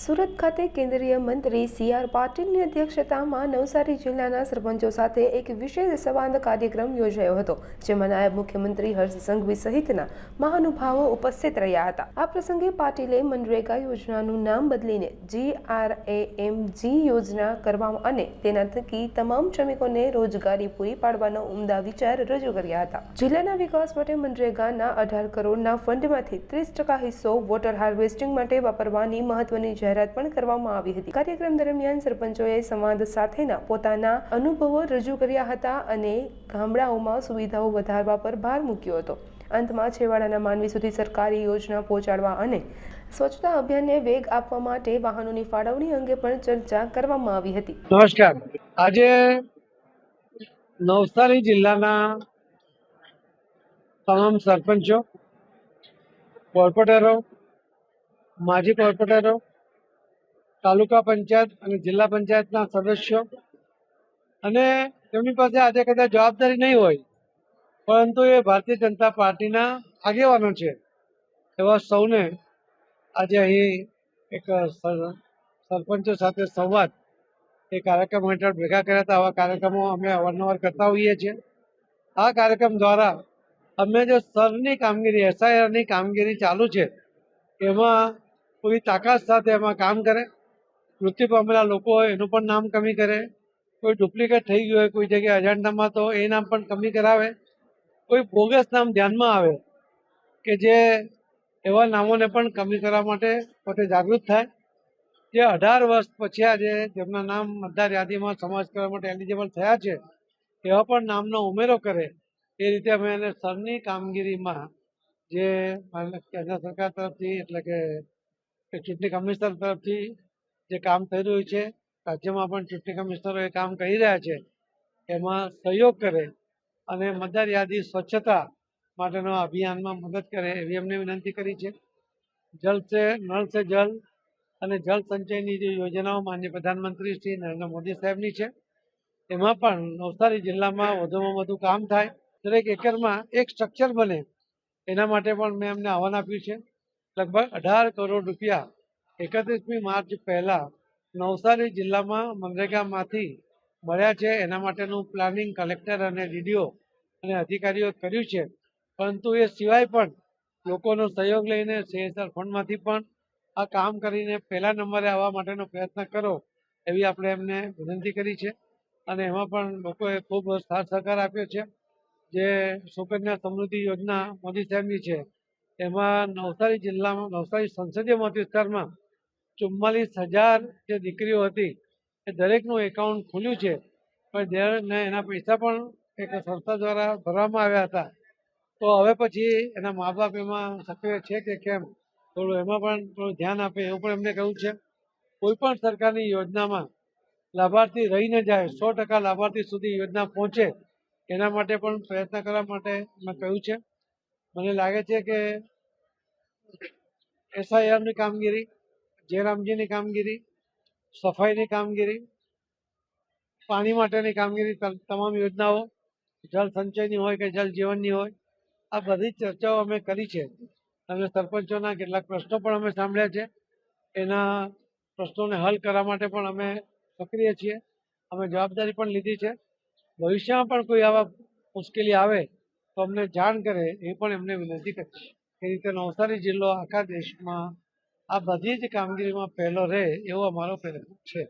સુરત ખાતે કેન્દ્રીય મંત્રી સી આર પાટીલની અધ્યક્ષતામાં નવસારી જિલ્લાના સરપંચો સાથે એક વિશેષ સંવાદ કાર્યક્રમ યોજાયો હતો, જેમાં નાયબ મુખ્યમંત્રી હર્ષ સંઘવી સહિતના મહાનુભાવો ઉપસ્થિત રહ્યા હતા. આ પ્રસંગે પાટીલે મનરેગા યોજનાનું નામ બદલીને જી આર એ એમ જી યોજના કરવા અને તેના થકી તમામ શ્રમિકોને રોજગારી પૂરી પાડવાનો ઉમદા વિચાર રજૂ કર્યા હતા. જિલ્લાના વિકાસ માટે મનરેગાના અઢાર કરોડના ફંડમાંથી ત્રીસ ટકા હિસ્સો વોટર હાર્વેસ્ટિંગ માટે વાપરવાની મહત્વની જાહેરાત પણ કરવામાં આવી હતી. કાર્યક્રમ દરમિયાન સરપંચોએ સંવાદ સાથેના પોતાના અનુભવો રજૂ કર્યા હતા અને ગામડાઓમાં સુવિધાઓ વધારવા પર ભાર મૂક્યો હતો. અંતમાં છેવાડાના માનવી સુધી સરકારી યોજના પહોંચાડવા અને સ્વચ્છતા અભિયાનને વેગ આપવા માટે વાહનોની ફાળવણી અંગે પણ ચર્ચા કરવામાં આવી હતી. નમસ્કાર. આજે નવસારી જિલ્લાના તમામ સરપંચો, કોર્પોરેટરો, માજી કોર્પોરેટરો તાલુકા પંચાયત અને જિલ્લા પંચાયતના સદસ્યો. અને તેમની પાસે આજે કદાચ જવાબદારી નહીં હોય, પરંતુ એ ભારતીય જનતા પાર્ટીના આગેવાનો છે. એવા સૌને આજે અહીં એક સર- સરપંચો સાથે સંવાદ એ કાર્યક્રમ હેઠળ ભેગા કર્યા હતા. આવા કાર્યક્રમો અમે અવારનવાર કરતા હોઈએ છીએ. આ કાર્યક્રમ દ્વારા અમે જે સ્તરની કામગીરી એસઆઈઆરની કામગીરી ચાલુ છે, એમાં પૂરી તાકાત સાથે એમાં કામ કરે. મૃત્યુ પામેલા લોકો હોય, એનું પણ નામ કમી કરે. કોઈ ડુપ્લિકેટ થઈ ગયું હોય, કોઈ જગ્યાએ અજાણતામાં, તો એ નામ પણ કમી કરાવે. કોઈ બોગસ નામ ધ્યાનમાં આવે, કે જે એવા નામોને પણ કમી કરવા માટે પોતે જાગૃત થાય. જે અઢાર વર્ષ પછી આજે જેમના નામ મતદાર યાદીમાં સમાજ કરવા માટે એલિજિબલ થયા છે, એવા પણ નામનો ઉમેરો કરે. એ રીતે અમે એને સરની કામગીરીમાં જે કેન્દ્ર સરકાર તરફથી, એટલે કે ચૂંટણી કમિશનર તરફથી જે કામ થઈ રહ્યું છે, રાજ્યમાં પણ ચૂંટણી કમિશનરો એ કામ કરી રહ્યા છે, એમાં સહયોગ કરે અને મતદાર યાદી સ્વચ્છતા માટેનો અભિયાનમાં મદદ કરે એવી અમને વિનંતી કરી છે. જલ સે, નળ સે જલ અને જળ સંચયની જે યોજનાઓ માન્ય પ્રધાનમંત્રી શ્રી નરેન્દ્ર મોદી સાહેબની છે, એમાં પણ નવસારી જિલ્લામાં વધુમાં વધુ કામ થાય. દરેક એકરમાં એક સ્ટ્રક્ચર બને, એના માટે પણ મેં એમને આહવાન આપ્યું છે. લગભગ અઢાર કરોડ રૂપિયા એકત્રીસમી માર્ચ પહેલા નવસારી જિલ્લામાં મનરેગામાંથી મળ્યા છે. એના માટેનું પ્લાનિંગ કલેક્ટર અને ડીડીઓ અને અધિકારીઓ કર્યું છે. પરંતુ એ સિવાય પણ લોકોનો સહયોગ લઈને સીએસઆર ફંડમાંથી પણ આ કામ કરીને પહેલા નંબરે આવવા માટેનો પ્રયત્ન કરો એવી આપણે એમને વિનંતી કરી છે. અને એમાં પણ લોકોએ ખૂબ સાથ સહકાર આપ્યો છે. જે સુકન્યા સમૃદ્ધિ યોજના મોદી સાહેબની છે. એમાં નવસારી જિલ્લામાં, નવસારી સંસદીય મત વિસ્તારમાં ચુમ્માલીસ હજાર જે દીકરીઓ હતી, એ દરેકનું એકાઉન્ટ ખુલ્યું છે. પણ એના પૈસા પણ એક સંસ્થા દ્વારા ભરવામાં આવ્યા હતા. તો હવે પછી એના મા બાપ એમાં સક્રિય છે કે કેમ? થોડું એમાં પણ થોડું ધ્યાન આપે, એવું પણ એમને કહ્યું છે. કોઈ પણ સરકારની યોજનામાં લાભાર્થી રહી ન જાય, સો ટકા લાભાર્થી સુધી યોજના પહોંચે, એના માટે પણ પ્રયત્ન કરવા માટે મેં કહ્યું છે. મને લાગે છે કે એસઆઈઆરની કામગીરી જયરામજીની કામગીરી, સફાઈની કામગીરી, પાણી માટેની કામગીરી તમ- તમામ યોજનાઓ, જળ સંચયની હોય કે જલ જીવનની હોય, આ બધી ચર્ચાઓ અમે કરી છે. અને સરપંચોના કેટલાક પ્રશ્નો પણ અમે સાંભળ્યા છે. એના પ્રશ્નોને હલ કરવા માટે પણ અમે સક્રિય છીએ. અમે જવાબદારી પણ લીધી છે. ભવિષ્યમાં પણ કોઈ આવા મુશ્કેલી આવે તો અમને જાણ કરે એ પણ એમને વિનંતી કરીશ. એ રીતે નવસારી જિલ્લો આખા દેશમાં આ બધી જ કામગીરીમાં પહેલો રહે એવો અમારો પ્રયત્ન છે.